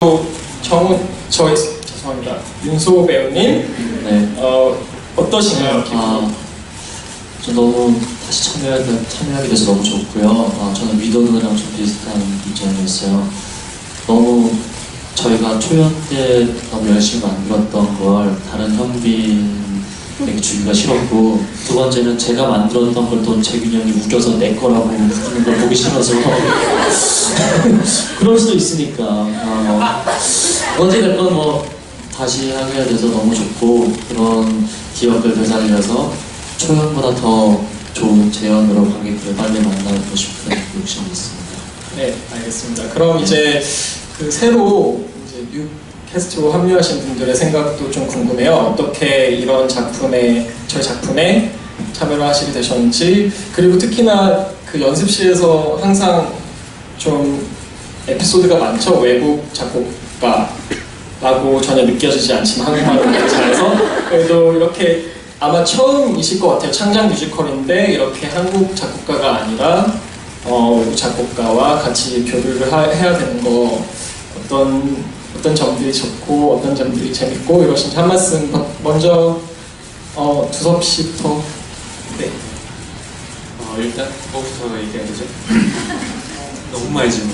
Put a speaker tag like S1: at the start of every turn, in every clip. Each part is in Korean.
S1: 또 정훈 저 죄송합니다 윤소 배우님
S2: 네.
S1: 어 어떠신가요? 기분?
S2: 아, 저 너무 다시 참여하게, 참여하게 돼서 너무 좋고요. 아, 저는 위도 누나랑 좀 비슷한 입장이었어요. 너무 저희가 초연 때 너무 열심히 만들었던 걸 다른 현빈 에게 주기가 싫었고 두 번째는 제가 만들었던 걸 또 재균이 형이 우겨서 내 거라고 부르는 걸 보기 싫어서 그럴 수도 있으니까 어, 언제됐건 뭐 다시 하게 돼서 너무 좋고 그런 기억을 되살려서 초연보다 더 좋은 재연으로 관객들 빨리 만나고 싶은 욕심이 있습니다.
S1: 네 알겠습니다. 그럼 이제 그 새로 이제 뉴 캐스트로 합류하신 분들의 생각도 좀 궁금해요. 어떻게 이런 작품에 저희 작품에 참여를 하시게 되셨는지 그리고 특히나 그 연습실에서 항상 좀 에피소드가 많죠. 외국 작곡가라고 전혀 느껴지지 않지만 한국말을 되게 잘해서 그래도 이렇게 아마 처음이실 것 같아요. 창작 뮤지컬인데 이렇게 한국 작곡가가 아니라 어, 외국 작곡가와 같이 교류를 하- 해야 되는 거 어떤 어떤 점들이 좋고 어떤 점들이 재밌고 이러신지 한 말씀 번- 먼저 어, 두섭 씨부터 네.
S3: 어, 일단 뭐부터 얘기해야 되죠? 너무 많이 질문.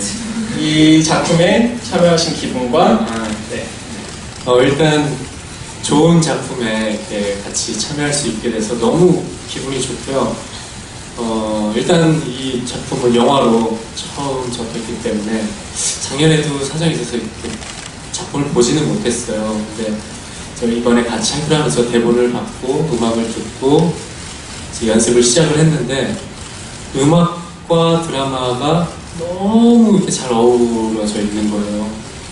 S1: 이 작품에 참여하신 기분과
S3: 아,
S1: 네.
S3: 어, 일단 좋은 작품에 이렇게 같이 참여할 수 있게 돼서 너무 기분이 좋고요. 어, 일단 이 작품은 영화로 처음 접했기 때문에 작년에도 사정이 있어서 이렇게 작품을 보지는 못했어요. 근데 저 이번에 같이 함께 하면서 대본을 받고 음악을 듣고 연습을 시작을 했는데 음악과 드라마가 너무 이렇게 잘 어우러져 있는 거예요.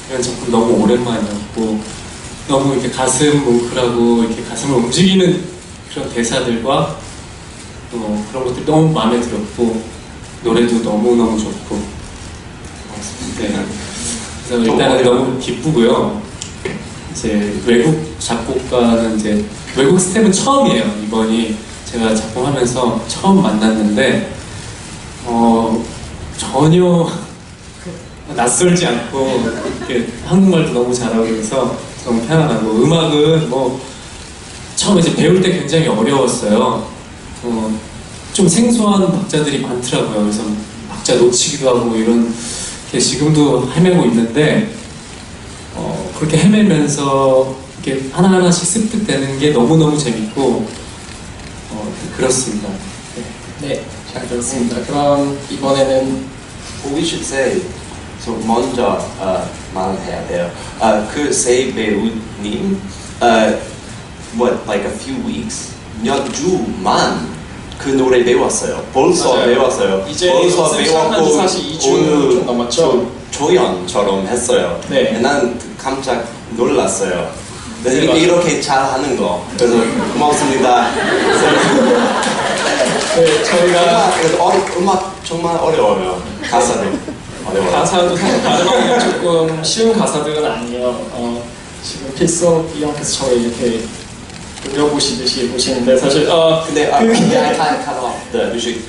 S3: 이런 작품 너무 오랜만이었고 너무 이렇게 가슴 뭉클하고 이렇게 가슴을 움직이는 그런 대사들과 또 그런 것들이 너무 마음에 들었고 노래도 너무 너무 좋고 네. 그래서 일단은 너무 기쁘고요. 이제 외국 작곡가는 이제 외국 스텝은 처음이에요 이번이 제가 작품하면서 처음 만났는데 어 전혀 낯설지 않고 이렇게 한국말도 너무 잘하고 그래서 너무 편안하고 음악은 뭐 처음 이제 배울 때 굉장히 어려웠어요. 어, 좀 생소한 박자들이 많더라고요. 그래서 박자 놓치기도 하고 이런 게 지금도 헤매고 있는데 어, 그렇게 헤매면서 이렇게 하나하나씩 습득되는 게 너무너무 재밌고 어, 그렇습니다.
S1: 네, 잘 들었습니다. 그럼 이번에는
S4: We should say so 먼저 어, 말해야 돼요. 어, 그세 배우님 어, what like a few weeks 몇 주만 그 노래 배웠어요. 벌써
S1: 맞아요.
S4: 배웠어요.
S1: 이제
S4: 벌써
S1: 연습 시작한 지 사실 이주
S4: 오늘
S1: 좀 넘었죠?
S4: 조- 조연처럼 했어요.
S1: 네.
S4: 난 깜짝 놀랐어요. 네,
S1: 네,
S4: 이렇게,
S1: 맞아요.
S4: 이렇게 잘하는 거. 그래서 고맙습니다.
S1: 네, 저희가
S4: 음악, 그래도 어려, 음악 정말 어려워요. 가사도 어려워요.
S1: 가사도 사실 조금 쉬운 가사들은 아니에요. 어, 지금 필석 이 형께서 저희 이렇게 노려보시듯이 보시는데 사실 어,
S4: 근데 아,
S1: 그-
S4: 근데 I cut, cut off the music.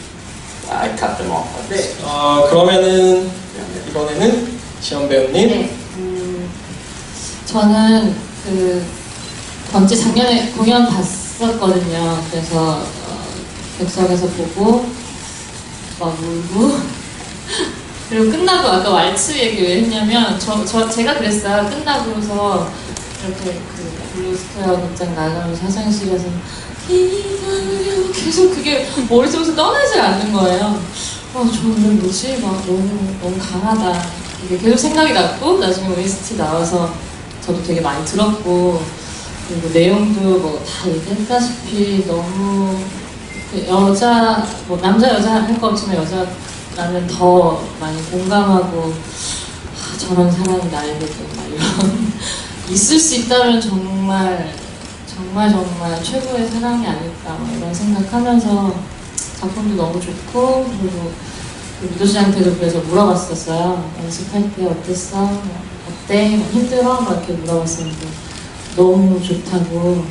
S4: I cut them off.
S1: 네, 어, 그러면은
S4: 미안해요.
S1: 이번에는 지원 배우님
S5: 네. 음, 저는 그 번째 작년에 공연 봤었거든요. 그래서 어, 객석에서 보고 막 울고 그리고 끝나고 아까 왈츠 얘기 왜 했냐면 저, 저 제가 그랬어요. 끝나고서 이렇게 그 블루스퀘어 극장 나가면서 화장실에서 이가요 계속 그게 머릿속에서 떠나지 않는 거예요. 아, 저 오늘 뭐지? 막 너무, 너무 강하다. 이게 계속 생각이 났고, 나중에 OST 나와서 저도 되게 많이 들었고, 그리고 내용도 뭐 다 얘기했다시피 너무 그 여자, 뭐 남자 여자 할 거 없지만 여자라면 더 많이 공감하고, 아, 저런 사람이 나에게도 막 이런, 있을 수 있다면 정말, 정말 정말 최고의 사랑이 아닐까, 막 이런 생각하면서 작품도 너무 좋고 그리고 그 미도 씨한테도 그래서 물어봤었어요. 연습할 때 어땠어? 뭐 어때? 뭐 힘들어? 막 이렇게 물어봤었는데 너무 좋다고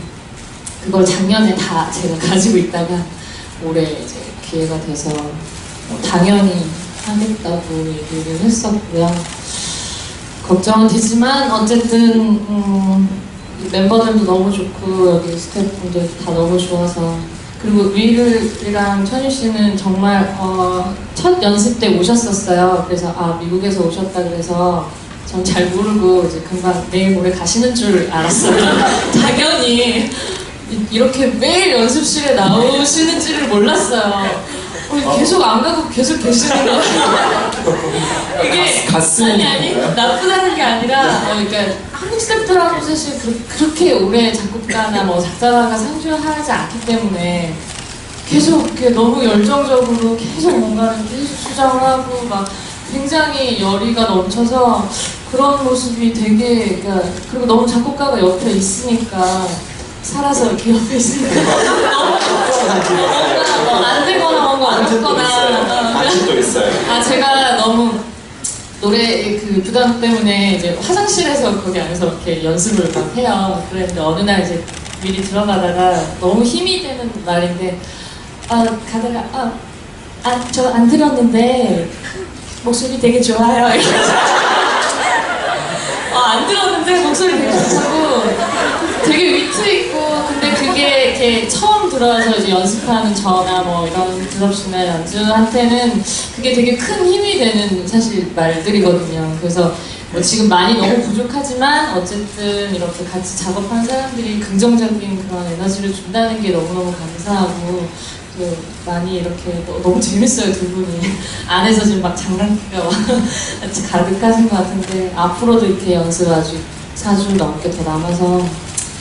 S5: 그걸 작년에 다 제가 가지고 있다가 올해 이제 기회가 돼서 뭐 당연히 하겠다고 얘기를 했었고요. 걱정은 되지만 어쨌든 음, 멤버들도 너무 좋고 여기 스태프분들 다 너무 좋아서 그리고 위르랑 천유 씨는 정말 어, 첫 연습 때 오셨었어요. 그래서 아 미국에서 오셨다 그래서 전 잘 모르고 이제 금방 내일 모레 가시는 줄 알았어요. 당연히 이- 이렇게 매일 연습실에 나오시는지를 몰랐어요. 어, 계속 안 가고 계속 계시는 거예요. 이게
S1: 갔으면
S5: 아니 아니 나쁘다는 게 아니라 어, 그러니까 한국 스태프들하고 사실 그, 그렇게 오래 작곡가나 뭐 작사가가 상주하지 않기 때문에 계속 이렇게 너무 열정적으로 계속 뭔가를 계속 수정을 하고 막 굉장히 열의가 넘쳐서 그런 모습이 되게 그러니까 그리고 너무 작곡가가 옆에 있으니까 살아서 이렇게 옆에 있으니까 뭔가 뭐안 되거나 뭔가 안 좋거나
S4: 반지도 있어요.
S5: 아 제가 너무 노래 그 부담 때문에 이제 화장실에서 거기 안에서 이렇게 연습을 막 해요. 그랬는데 어느 날 이제 미리 들어가다가 너무 힘이 되는 날인데 아 가다가 아 아 저 안 들었는데 목소리 되게 좋아요. 아 안 들었는데 목소리 되게 좋다고 되게 위트 그게 이렇게 처음 들어와서 이제 연습하는 저나 뭐 이런 드럽시나 연주한테는 그게 되게 큰 힘이 되는 사실 말들이거든요. 그래서 뭐 지금 많이 너무 부족하지만 어쨌든 이렇게 같이 작업한 사람들이 긍정적인 그런 에너지를 준다는 게 너무너무 감사하고 그 많이 이렇게 너- 너무 재밌어요 두 분이 안에서 지금 막 장난기가 막 가득하신 것 같은데 앞으로도 이렇게 연습 아주 4주 넘게 더 남아서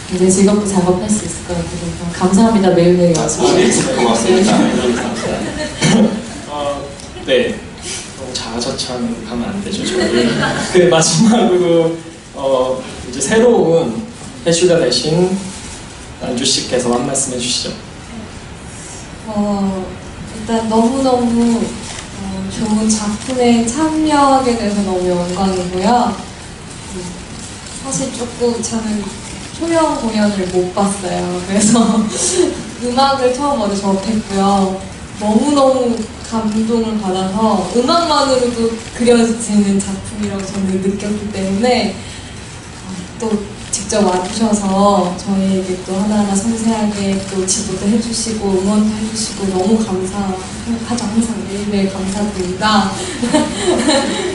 S5: 굉장히 즐겁게 작업할 수 있을 것 같아서 감사합니다 매일매일 연습
S4: 네, 고맙습니다.
S1: 어, 네. 너무 자아자찬으로 가면 안 되죠, 저희. 그 마지막으로 어, 이제 새로운 해슈가 되신 안주 씨께서 한 말씀 해주시죠.
S6: 어, 일단 너무너무 어, 좋은 작품에 참여하게 돼서 너무 영광이고요. 음, 사실 조금 저는 초연 공연을 못 봤어요. 그래서 음악을 처음 먼저 접했고요. 너무너무 감동을 받아서 음악만으로도 그려지는 작품이라고 저는 느꼈기 때문에 어, 또 직접 와주셔서 저희에게 또 하나하나 섬세하게 또 지도도 해주시고 응원도 해주시고 너무 감사하죠 항상 매일매일 감사드립니다.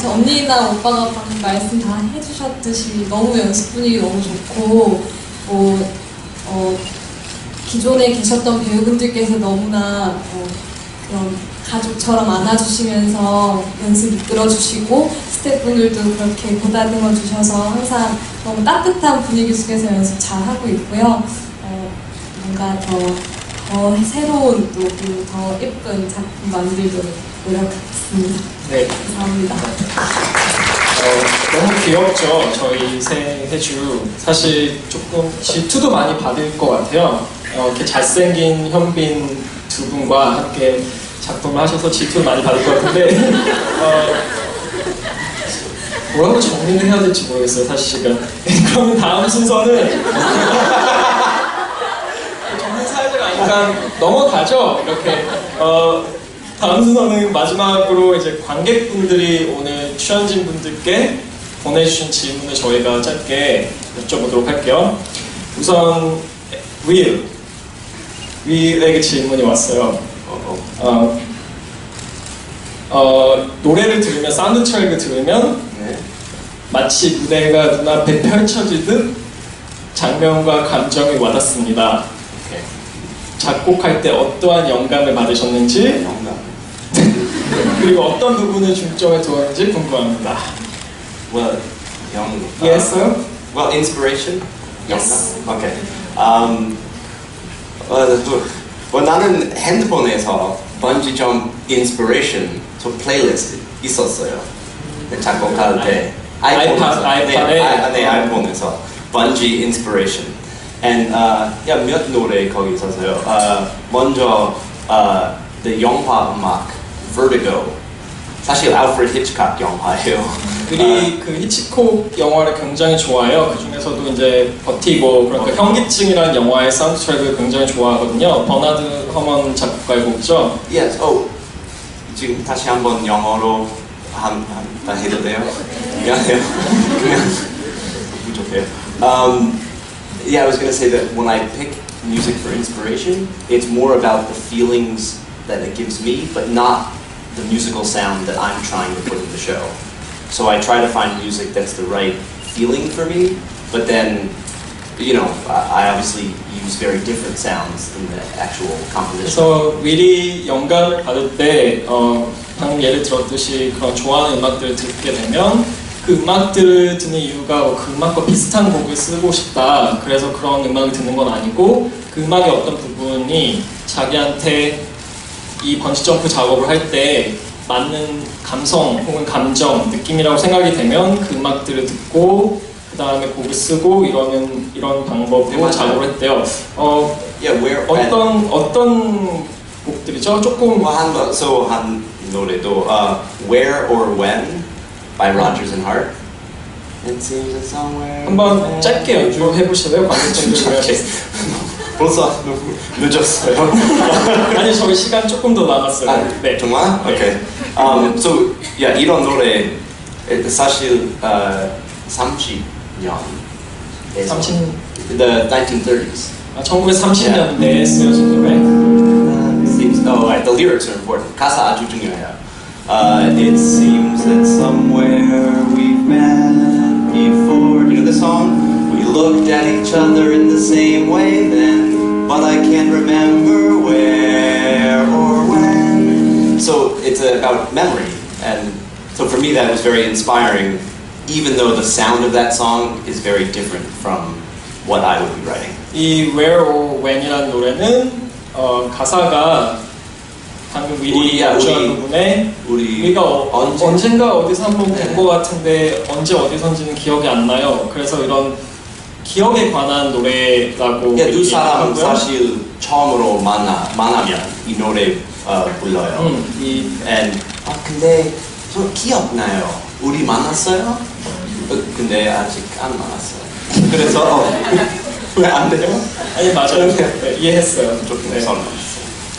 S6: 저 언니나 오빠가 방금 말씀 다 해주셨듯이 너무 연습 분위기 너무 좋고 뭐 어, 기존에 계셨던 배우분들께서 너무나 어, 그런 가족처럼 안아주시면서 연습 이끌어주시고 스태프분들도 그렇게 보다듬어 주셔서 항상 너무 따뜻한 분위기 속에서 연습 잘 하고 있고요. 어, 뭔가 더, 더 새로운 또더 예쁜 작품 만들도록 노력하겠습니다.
S1: 네.
S6: 감사합니다.
S1: 어, 너무 귀엽죠, 저희 새 해 주. 사실 조금 질투도 많이 받을 것 같아요. 어, 이렇게 잘생긴 현빈 두 분과 함께 작품을 하셔서 질투를 많이 받을 것 같은데, 어, 뭐라고 정리를 해야 될지 모르겠어요, 사실은. 그러면 다음 순서는 아니까 넘어가죠, 이렇게. 어, 다음 순서는 마지막으로 이제 관객분들이 오늘 출연진 분들께 보내주신 질문을 저희가 짧게 여쭤보도록 할게요. 우선 윌 윌에게 질문이 왔어요.
S4: 어, 어,
S1: 어, 어, 노래를 들으면 사운드 트랙을 들으면
S4: 네.
S1: 마치 무대가 눈앞에 펼쳐지듯 장면과 감정이 와닿습니다. 작곡할 때 어떠한 영감을 받으셨는지
S4: 영감.
S1: 그리고 어떤 부분을 중점에 두었는지 궁금합니다.
S4: Well, 영.
S1: Yes, sir.
S4: Well, inspiration.
S6: Yes.
S4: 영감? Okay. Um, 어, 또, well, 나는 핸드폰에서 번지 점 인스피레이션 저 플레이리스트 있었어요. 네, 작곡할 때 아이폰에서
S1: 아이팟,
S4: 네?
S1: 아,
S4: 네 아이폰에서 번지 인스피레이션. And uh, 야몇 노래 거기 있었어요. Uh, 먼저 uh, the 영화 음악 Vertigo. 사실 알프레드 히치콕 영화예요.
S1: 그리 그 히치콕 영화를 굉장히 좋아해요. 그 중에서도 이제 버티고 그러니까 현기증이라는 영화의 사운드 트랙을 굉장히 좋아하거든요. 버나드 허먼 작곡가의 곡이죠.
S4: Yes. Oh, 지금 다시 한번 영어로 한, 한, 한 해도 돼요? 미안해요. 그냥 부족해요. Um, yeah, I was gonna say that when I pick music for inspiration, it's more about the feelings that it gives me, but not the musical sound that I'm trying to put in the show. So I try to find music that's the right feeling for me, but then, you know, I I obviously use very different sounds in the actual composition.
S1: 그래서 미리 영감을 받을 때 어, 방금 예를 들었듯이 그런 좋아하는 음악들을 듣게 되면 그 음악들을 듣는 이유가 뭐그 음악과 비슷한 곡을 쓰고 싶다. 그래서 그런 음악을 듣는 건 아니고 그 음악의 어떤 부분이 자기한테 이 번지점프 작업을 할 때 맞는 감성 혹은 감정, 느낌이라고 생각이 되면 그 음악들을 듣고 그 다음에 곡을 쓰고 이러는 이런 방법으로
S4: 네.
S1: 작업을 했대요. 어, 어떤 어떤 곡들이죠? 조금
S4: Well, 한 번, so 한 노래도 uh, Where or When by Rogers and Hart. It seems that somewhere.
S1: 한번 짧게 연주해 보실래요, 관객분들
S4: 짧게. 벌써 너무 늦었어요.
S1: 아니 저희 시간 조금 더 남았어요.
S4: 아,
S1: 네.
S4: 정말? Okay. Um, so yeah, 이런 노래 에, 사실 uh, 30년.
S1: 30,
S4: The 1930s.
S1: 아, 1930년대에 쓰여진 노래.
S4: Uh, seems, oh, right, the lyrics are important. 가사 아주 중요해요. Uh, it seems that somewhere we've met before. You know the song? We looked at each other in the same way then, but I can't remember where or when. So it's about memory, and so for me that was very inspiring, even though the sound of that song is very different from what I would be writing.
S1: 이 Where or When이라는 노래는 어, 가사가 방금 연주한
S4: 우리.
S1: 부분에
S4: 우리
S1: 우리가 어,
S4: 언제-
S1: 언젠가 어디서 한번 뵌
S4: 네.
S1: 것 같은데 언제 어디선지는 기억이 안 나요. 그래서 이런 기억에 관한 노래라고
S4: 예, 두 사람. 사실 처음으로 만나 만나면 이 노래 어, 불러요.
S1: 음, 이
S4: And 아 근데 저 기억나요. 우리 만났어요? 어, 근데 아직 안 만났어요. 그래서 왜 안 돼요?
S1: 아니 맞아요. 네, 이해했어요.
S4: 조금
S1: 네.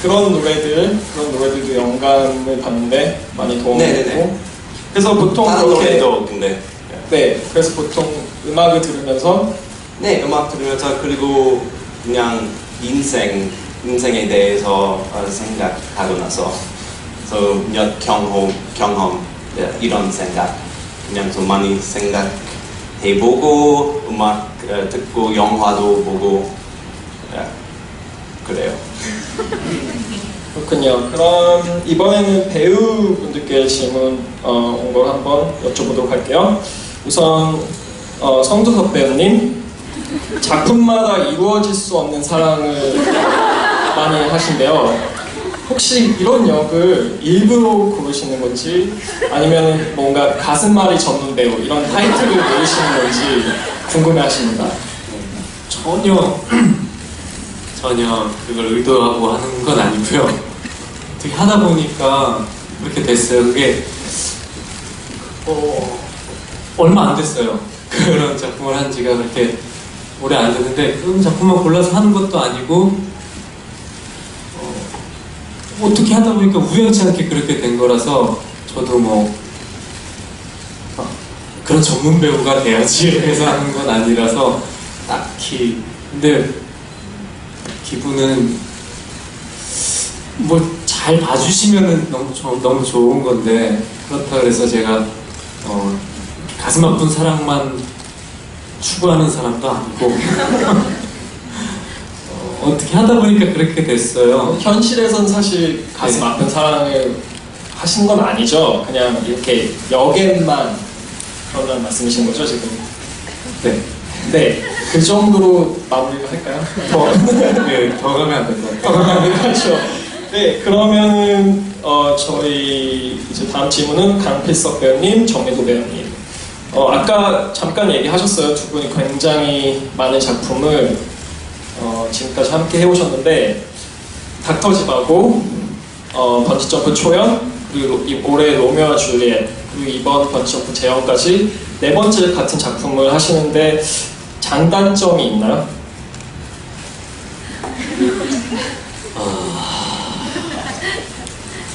S1: 그런 노래들 그런 노래들도 영감을 받는데 많이 도움이
S4: 네네네.
S1: 되고 그래서 보통
S4: 다른
S1: 그렇게
S4: 노래도 근데
S1: 네 그래서 보통 음악을 들으면서
S4: 네 음악 들으면서 그리고 그냥 인생 인생에 대해서 어, 생각하고 나서 그래서 몇 경험 경험 예, 이런 생각 그냥 좀 많이 생각해보고 음악 어, 듣고 영화도 보고 예, 그래요.
S1: 그렇군요. 그럼 이번에는 배우분들께 질문 어, 온걸 한번 여쭤보도록 할게요. 우선 어, 성두섭 배우님 작품마다 이루어질 수 없는 사랑을 많이 하신대요. 혹시 이런 역을 일부러 고르시는 건지 아니면 뭔가 가슴말이 전문 배우 이런 타이틀을 노리시는 건지 궁금해하십니다.
S3: 전혀 전혀 그걸 의도하고 하는 건 아니고요. 어떻게 하다 보니까 그렇게 됐어요. 그게 어, 얼마 안 됐어요. 그런 작품을 한 지가 그렇게 오래 안 됐는데 그런 작품만 골라서 하는 것도 아니고 어, 어떻게 하다 보니까 우연치 않게 그렇게 된 거라서 저도 뭐 어, 그런 전문 배우가 돼야지 해서 하는 건 아니라서 딱히 근데 기분은 뭐 잘 봐주시면은 너무 조- 너무 좋은 건데 그렇다 그래서 제가 어, 가슴 아픈 사랑만 추구하는 사람도 아니고 어, 어떻게 하다 보니까 그렇게 됐어요.
S1: 현실에선 사실 가슴
S3: 네.
S1: 아픈 사랑을 하신 건 아니죠. 그냥 이렇게 역에만 그러는 말씀이신 거죠 지금?
S3: 네,
S1: 네, 그 정도로 마무리를 할까요? 더
S3: 네, 더 가면 안될것 같아요.
S1: 그렇죠. 네, 그러면은 어, 저희 이제 다음 질문은 강필석 배우님, 정미도 배우님. 어, 아까 잠깐 얘기하셨어요. 두 분이 굉장히 많은 작품을 어, 지금까지 함께 해오셨는데 닥터집하고 어, 번지점프 초연 그리고 이- 올해 로미오와 줄리엣 그리고 이번 번지점프 재연까지 네 번째 같은 작품을 하시는데 장단점이 있나요?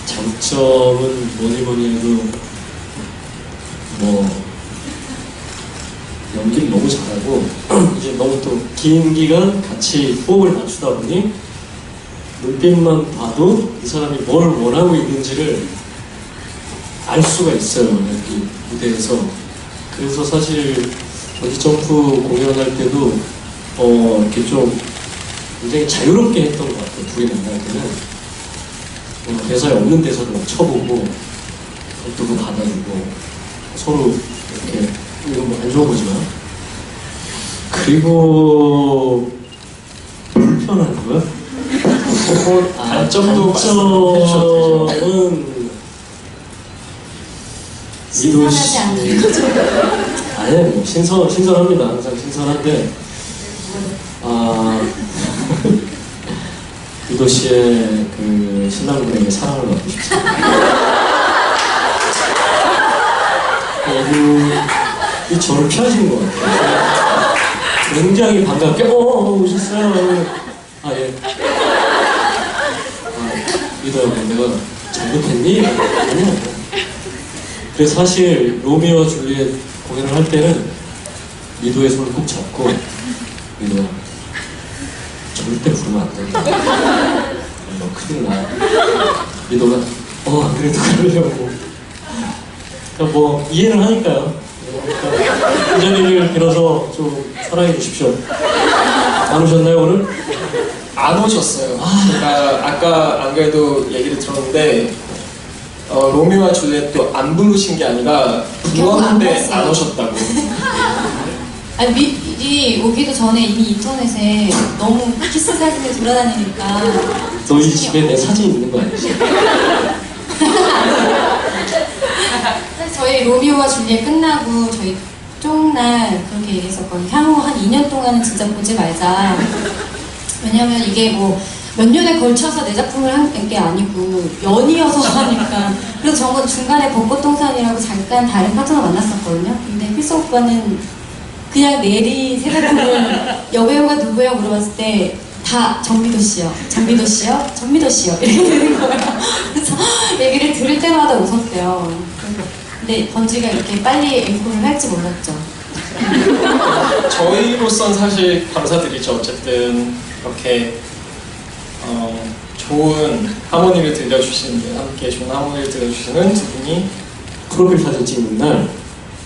S2: 장점은 뭐니 뭐니 해도 뭐
S7: 연기를 너무 잘하고 이제 너무 또 긴 기간 같이 호흡을 맞추다 보니 눈빛만 봐도 이 사람이 뭘 원하고 있는지를 알 수가 있어요 여기 무대에서 그래서 사실 번지 점프 공연할 때도 어 이렇게 좀 굉장히 자유롭게 했던 것 같아요 둘이 만날 때는 어, 대사에 없는 대사도 막 쳐보고 그것도 받아주고 서로 이렇게 이건 뭐안 좋아 보지만 그리고 불편한 거야?
S8: 아,
S7: 단점도 말씀해 주셔도 되죠.
S8: 단점은 이도
S5: 신선하지
S8: 씨
S5: 않은 거죠.
S7: 아니 뭐 신선 신선합니다 항상 신선한데 아 유도 씨의 그 신랑분에게 사랑을 받고 싶습니다. 이분이 저를 피하신 것 같아요. 굉장히 반갑게 어, 어 오셨어요. 아 예. 아, 유도야 뭐 내가 잘못했니? 아니야. 그래서 사실 로미오와 줄리엣 공연을 할 때는 미도의 손을 꼭 잡고 미도야 절대 부르면 안 된다 너 큰일 나 미도가 어안 그래도 그러려고. 그러니까 뭐 이해를 하니까요. 그러니까 이 자리를 빌어서 좀 사랑해 주십시오. 안 오셨나요 오늘?
S1: 안 오셨어요. 제가 아까 안 그래도 얘기를 들었는데 어, 로미오와 줄리엣도 안 부르신 게 아니라
S5: 결국 안.
S1: 안 오셨다고.
S5: 아니 미리 오기도 전에 이미 인터넷에 너무 키스 사진이 돌아다니니까
S7: 너희 집에 내 사진 있는 거 아니지?
S5: 저희 로미오와 줄리엣 끝나고 저희 쪽날 그렇게 얘기했었거든요. 향후 한 2년 동안은 진짜 보지 말자. 왜냐면 이게 뭐 몇 년에 걸쳐서 내 작품을 한 게 아니고 연이어서 하니까 그래서 저는 중간에 벚꽃동산이라고 잠깐 다른 파트너 만났었거든요. 근데 필수 오빠는 그냥 내리 세 작품을 여배우가 누구예요 물어봤을 때다 정미도 씨요, 장미도 씨요, 전미도 씨요 이렇게 되는 거예요. 그래서 얘기를 들을 때마다 웃었대요. 근데 번지가 이렇게 빨리 앵콜을 할지 몰랐죠.
S1: 저희로선 사실 감사드리죠. 어쨌든 이렇게 어, 좋은 하모니를 들려주시는 함께 좋은 하모니를 들려주시는 두 분이
S7: 프로필 사진 찍는 날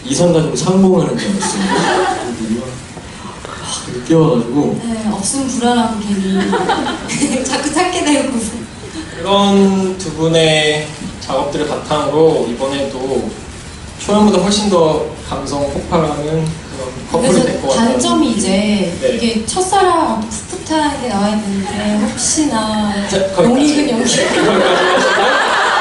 S7: 이상 가지고 상봉하는 줄 알았어요. 아, 그게 뛰어가지고
S5: 네, 없으면 불안하고 괜히 자꾸 찾게 되고.
S1: 그런 두 분의 작업들을 바탕으로 이번에도 초연보다 훨씬 더 감성 폭발하는 그런 커플이 될 것
S5: 그래서
S1: 같아요.
S5: 단점이 이제
S1: 네.
S5: 이게 첫사랑 풋풋하게 나와야 되는데 혹시나
S1: 자, 거기까지.
S5: 용익은
S1: 하시면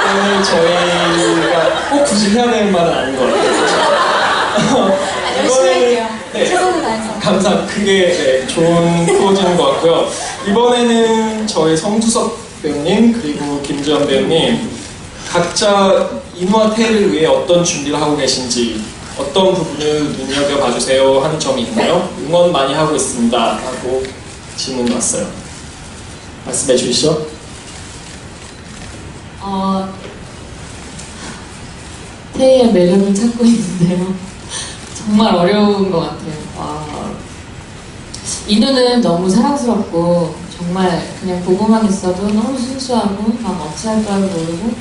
S1: 오늘 저희가 꼭 굳이 해야 되는 말은 아닌 것 같아요.
S5: 아, 열심히 할게요.
S1: 네.
S5: 최선을 다해서.
S1: 감사 크게 네, 좋은 포즈인 것 같고요. 이번에는 저희 성주석 배우님 그리고 김지현 배우님 각자 인화 태를 위해 어떤 준비를 하고 계신지 어떤 부분을 눈여겨 봐주세요 하는 점이 있나요? 응원 많이 하고 있습니다 하고 질문 왔어요. 말씀해 주시죠.
S5: 어, 태희의 매력을 찾고 있는데요. 정말 어려운 것 같아요. 아, 인우는 너무 사랑스럽고 정말 그냥 보고만 있어도 너무 순수하고 막 어찌할 바를 모르고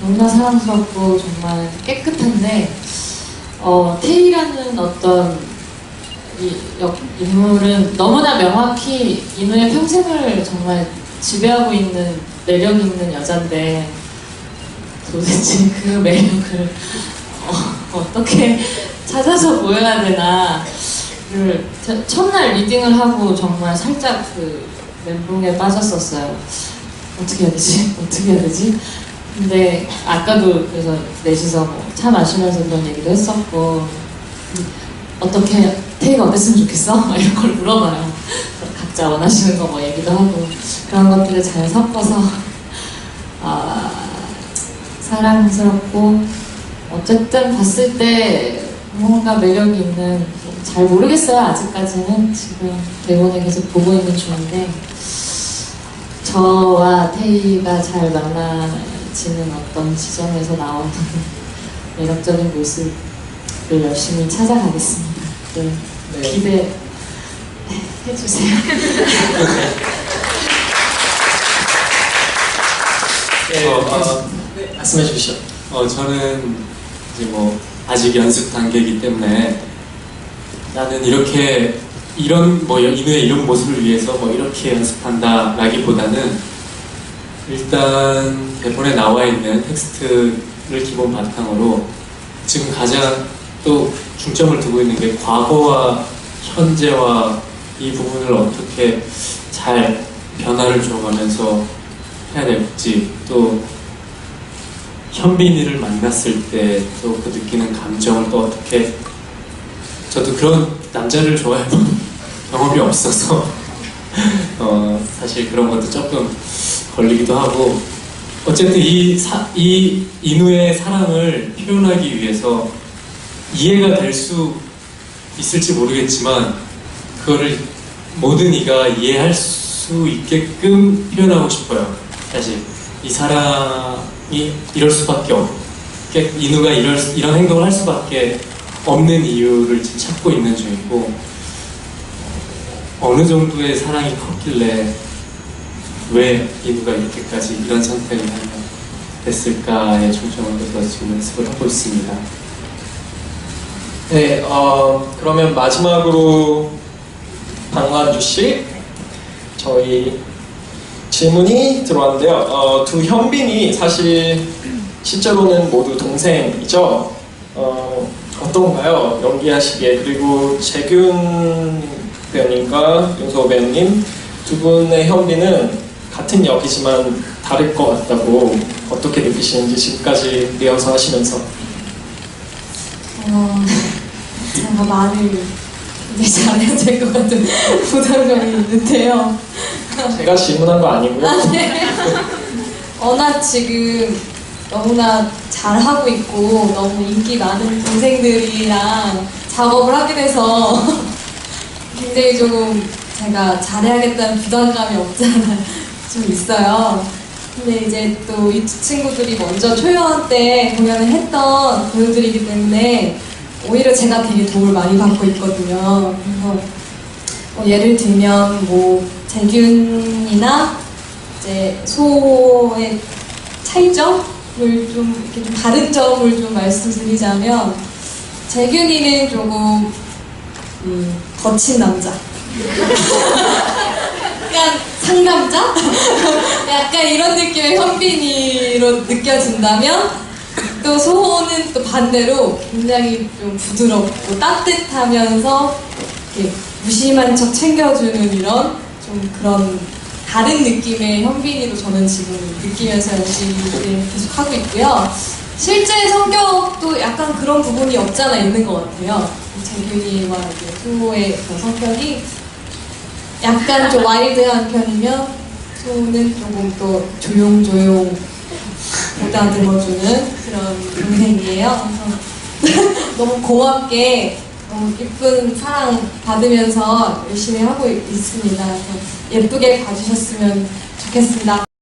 S5: 너무나 사랑스럽고 정말 깨끗한데 어, 태희라는 어떤 이 역, 인물은 너무나 명확히 인우의 평생을 정말 지배하고 있는 매력 있는 여잔데 도대체 그 매력을 어, 어떻게 찾아서 보여야 되나 를 저- 첫날 리딩을 하고 정말 살짝 그 멘붕에 빠졌었어요. 어떻게 해야 되지? 어떻게 해야 되지? 근데 아까도 그래서 넷이서 뭐 차 마시면서 그런 얘기도 했었고 음, 어떻게 테이가 어땠으면 좋겠어? 막 이런 걸 물어봐요. 각자 원하시는 거 뭐 얘기도 하고 그런 것들을 잘 섞어서 아, 사랑스럽고 어쨌든 봤을 때 뭔가 매력이 있는 잘 모르겠어요 아직까지는 지금 대본에 계속 보고 있는 중인데 저와 태희가 잘 만나지는 어떤 지점에서 나오는 매력적인 모습을 열심히 찾아가겠습니다. 네,
S1: 네.
S5: 기대 해주세요.
S1: 네,
S3: 어,
S1: 어, 네, 말씀해 주시죠.
S3: 어, 저는 이제 뭐 아직 연습 단계이기 때문에 나는 이렇게 이런 뭐 인우의 이런 모습을 위해서 뭐 이렇게 연습한다라기보다는 일단 대본에 나와 있는 텍스트를 기본 바탕으로 지금 가장 또 중점을 두고 있는 게 과거와 현재와 이 부분을 어떻게 잘 변화를 줘가면서 해야 될지 또 현빈이를 만났을 때 또 그 느끼는 감정을 또 어떻게 저도 그런 남자를 좋아해본 경험이 없어서 어, 사실 그런 것도 조금 걸리기도 하고 어쨌든 이, 사, 이 인우의 사랑을 표현하기 위해서 이해가 될 수 있을지 모르겠지만 그거를 모든 이가 이해할 수 있게끔 표현하고 싶어요 사실 이 사랑이 이럴 수밖에 없게 인우가 이럴, 수- 이런 행동을 할 수밖에 없는 이유를 지금 찾고 있는 중이고 어느 정도의 사랑이 컸길래 왜 인우가 이렇게까지 이런 선택을 하게 됐을까에 중점을 둬서 지금 연습을 하고 있습니다.
S1: 네, 어, 그러면 마지막으로 박만주 씨, 저희 질문이 들어왔는데요. 어, 두 현빈이 사실 실제로는 모두 동생이죠. 어, 어떤가요? 연기하시기에 그리고 재균 배우님과 윤서 배우님 두 분의 현빈은 같은 역이지만 다를 것 같다고 어떻게 느끼시는지 지금까지 리허설 하시면서
S6: 어, 제가 말을 이제 잘해야 될 것 같은 부담감이 있는데요.
S1: 제가 질문한 거 아니고요.
S6: 워낙 지금 너무나 잘하고 있고 너무 인기 많은 동생들이랑 작업을 하게 돼서 굉장히 조금 제가 잘해야겠다는 부담감이 없잖아 좀 있어요. 근데 이제 또이두 친구들이 먼저 초연 때 공연을 했던 배우들이기 때문에 오히려 제가 되게 도움을 많이 받고 있거든요. 그래서 뭐 예를 들면 뭐 재균이나 이제 소의 차이점을 좀 이렇게 좀 다른 점을 좀 말씀드리자면 재균이는 조금 음, 거친 남자. 약간 상남자? 약간 이런 느낌의 현빈이로 느껴진다면 또 소호는 또 반대로 굉장히 좀 부드럽고 따뜻하면서 이렇게 무심한 척 챙겨주는 이런 좀 그런 다른 느낌의 현빈이로 저는 지금 느끼면서 연기를 계속 하고 있고요. 실제 성격도 약간 그런 부분이 없잖아 있는 것 같아요. 재균이와 그 성격이 약간 좀 와일드한 편이면 수호는 조금 또 조용조용 보다듬어주는 그런 동생이에요. 너무 고맙게 너무 예쁜 사랑 받으면서 열심히 하고 있- 있습니다. 예쁘게 봐주셨으면 좋겠습니다.